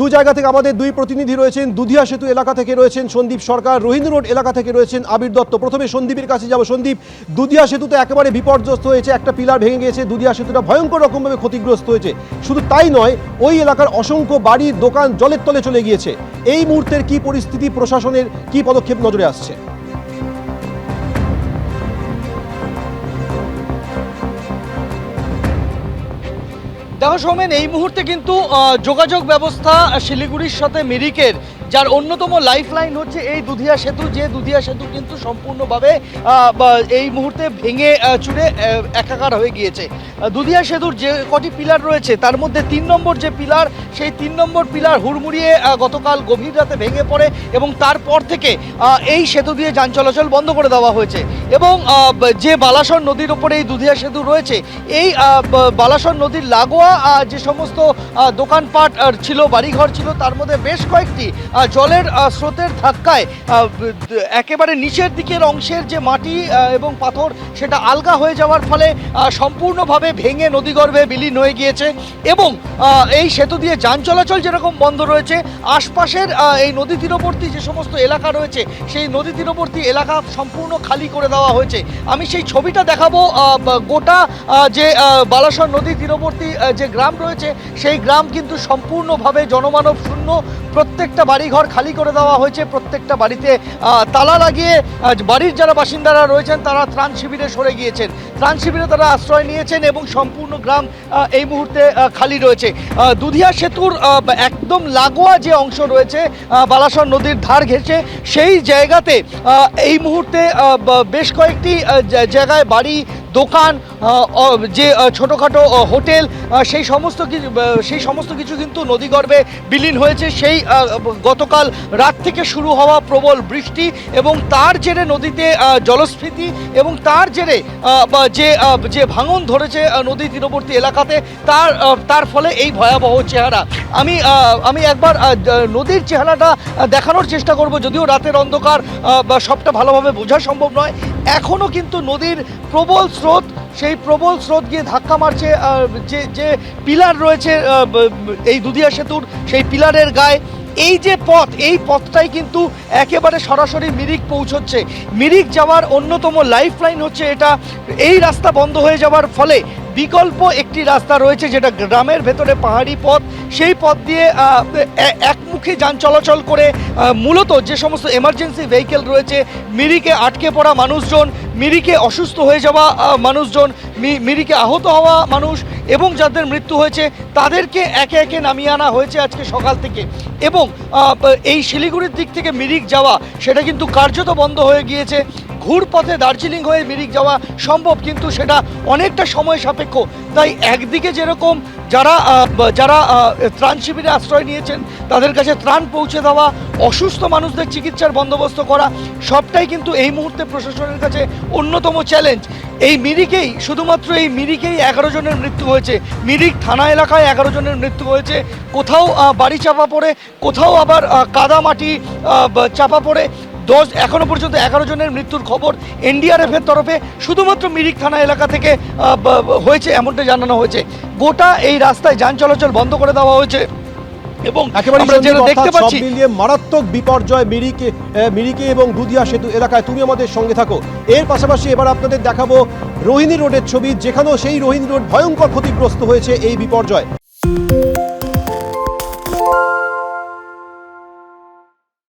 দু জায়গা থেকে আমাদের দুই প্রতিনিধি রয়েছেন। দুধিয়া সেতু এলাকা থেকে রয়েছেন সন্দীপ সরকার রোহিন্দ্র রোড এলাকা থেকে রয়েছেন আবির দত্ত। প্রথমে সন্দীপের কাছে যাব। সন্দীপ, দুধিয়া সেতুতে একেবারে বিপর্যস্ত হয়েছে, একটা পিলার ভেঙে গিয়েছে। দুধিয়া সেতুটা ভয়ঙ্কর রকমভাবে ক্ষতিগ্রস্ত হয়েছে। শুধু তাই নয়, ওই এলাকার অসংখ্য বাড়ি দোকান জলের তলে চলে গিয়েছে। এই মুহূর্তের কি পরিস্থিতি, প্রশাসনের কি পদক্ষেপ নজরে আসছে? দেখো সৌমেন এই মুহূর্তে কিন্তু যোগাযোগ ব্যবস্থা শিলিগুড়ির সাথে মিরিকের যার অন্যতম লাইফ লাইন হচ্ছে এই দুধিয়া সেতু, যে দুধিয়া সেতু কিন্তু সম্পূর্ণভাবে এই মুহূর্তে ভেঙে চুড়ে একাকার হয়ে গিয়েছে। দুধিয়া সেতুর যে কটি পিলার রয়েছে, তার মধ্যে তিন নম্বর যে পিলার, সেই তিন নম্বর পিলার হুড়মুড়িয়ে গতকাল গভীর রাতে ভেঙে পড়ে এবং তারপর থেকে এই সেতু দিয়ে যান চলাচল বন্ধ করে দেওয়া হয়েছে। এবং যে বালাসর নদীর ওপরে এই দুধিয়া সেতু রয়েছে, এই বালাসর নদীর লাগোয়া যে সমস্ত দোকানপাট ছিল, বাড়িঘর ছিল, তার মধ্যে বেশ কয়েকটি জলের স্রোতের ধাক্কায় একেবারে নিচের দিকের অংশের যে মাটি এবং পাথর, সেটা আলগা হয়ে যাওয়ার ফলে সম্পূর্ণভাবে ভেঙে নদীগর্ভে বিলীন হয়ে গিয়েছে এবং এই সেতু দিয়ে যান চলাচল যেরকম বন্ধ রয়েছে, আশপাশের এই নদী তীরবর্তী যে সমস্ত এলাকা রয়েছে, সেই নদী তীরবর্তী এলাকা সম্পূর্ণ খালি করে দেওয়া হয়েছে। আমি সেই ছবিটা দেখাবো গোটা যে বালাসর নদী তীরবর্তী যে গ্রাম রয়েছে, সেই গ্রাম কিন্তু সম্পূর্ণভাবে জনমানব শূন্য। প্রত্যেকটা বাড়িঘর খালি করে দেওয়া হয়েছে প্রত্যেকটা বাড়িতে তালা লাগিয়ে বাড়ির যারা বাসিন্দারা রয়েছেন, তারা ত্রাণ শিবিরে সরে গিয়েছেন। ত্রাণ শিবিরে তারা আশ্রয় নিয়েছেন এবং সম্পূর্ণ গ্রাম এই মুহূর্তে খালি রয়েছে। দুধিয়া সেতুর একদম লাগোয়া যে অংশ রয়েছে বালাসর নদীর ধার ঘেঁষে, সেই জায়গাতে এই মুহূর্তে বেশ কয়েকটি জায়গায় বাড়ি, দোকান যে ছোটোখাটো হোটেল সেই সমস্ত কিছু সেই সমস্ত কিছু কিন্তু নদীগর্ভে বিলীন হয়েছে। সেই গতকাল রাত থেকে শুরু হওয়া প্রবল বৃষ্টি এবং তার জেরে নদীতে জলস্ফীতি এবং তার জেরে যে যে ভাঙন ধরেছে নদী তীরবর্তী এলাকাতে, তার তার ফলে এই ভয়াবহ চেহারা। আমি আমি একবার নদীর চেহারাটা দেখানোর চেষ্টা করব, যদিও রাতের অন্ধকার সবটা ভালোভাবে বোঝা সম্ভব নয়। এখনও কিন্তু নদীর প্রবল স্রোত সেই প্রবল স্রোত গিয়ে ধাক্কা মারছে যে যে পিলার রয়েছে এই দুধিয়া সেতুর, সেই পিলারের গায়ে। এই যে পথ, এই পথটাই কিন্তু একেবারে সরাসরি মিরিক পৌঁছচ্ছে। মিরিক যাওয়ার অন্যতম লাইফ লাইন হচ্ছে এটা। এই রাস্তা বন্ধ হয়ে যাওয়ার ফলে বিকল্প একটি রাস্তা রয়েছে যেটা গ্রামের ভেতরে পাহাড়ি পথ। সেই পথ দিয়ে একমুখী যান চলাচল করে মূলত যে সমস্ত এমার্জেন্সি ভেহিকেল রয়েছে, মিরিকে আটকে পড়া মানুষজন, মিরিকে অসুস্থ হয়ে যাওয়া মানুষজন মিরিকে আহত হওয়া মানুষ এবং যাদের মৃত্যু হয়েছে, তাদেরকে একে একে নামিয়ে আনা হয়েছে আজকে সকাল থেকে। এবং এই শিলিগুড়ির দিক থেকে মিরিক যাওয়া, সেটা কিন্তু কার্যত বন্ধ হয়ে গিয়েছে। ঘুরপথে দার্জিলিং হয়ে মিরিক যাওয়া সম্ভব, কিন্তু সেটা অনেকটা সময় সাপেক্ষ। তাই একদিকে যেরকম যারা যারা ত্রাণ শিবিরে আশ্রয় নিয়েছেন, তাদের কাছে ত্রাণ পৌঁছে দেওয়া, অসুস্থ মানুষদের চিকিৎসার বন্দোবস্ত করা, সবটাই কিন্তু এই মুহূর্তে প্রশাসনের কাছে অন্যতম চ্যালেঞ্জ এই মিরিকেই, শুধুমাত্র এই মিরিকেই এগারো জনের মৃত্যু হয়েছে। মিরিক থানা এলাকায় এগারো জনের মৃত্যু হয়েছে। কোথাও বাড়ি চাপা পড়ে, কোথাও আবার কাদা মাটি চাপা পড়ে দশ এখনও পর্যন্ত এগারো জনের মৃত্যুর খবর এনডিআরএফ এর তরফে শুধুমাত্র মিরিক থানা এলাকা থেকে হয়েছে এমনটা জানানো হয়েছে। গোটা এই রাস্তায় যান চলাচল বন্ধ করে দেওয়া হয়েছে এবং একেবারে যেটা দেখতে পাচ্ছি মিলিয়ে মারাত্মক বিপর্যয় মিরিকে মিরিকে এবং দুধিয়া সেতু এলাকায়। তুমি আমাদের সঙ্গে থাকো। এর পাশাপাশি এবার আপনাদের দেখাবো রোহিণী রোডের ছবি যেখানেও সেই রোহিণী রোড ভয়ঙ্কর ক্ষতিগ্রস্ত হয়েছে এই বিপর্যয়।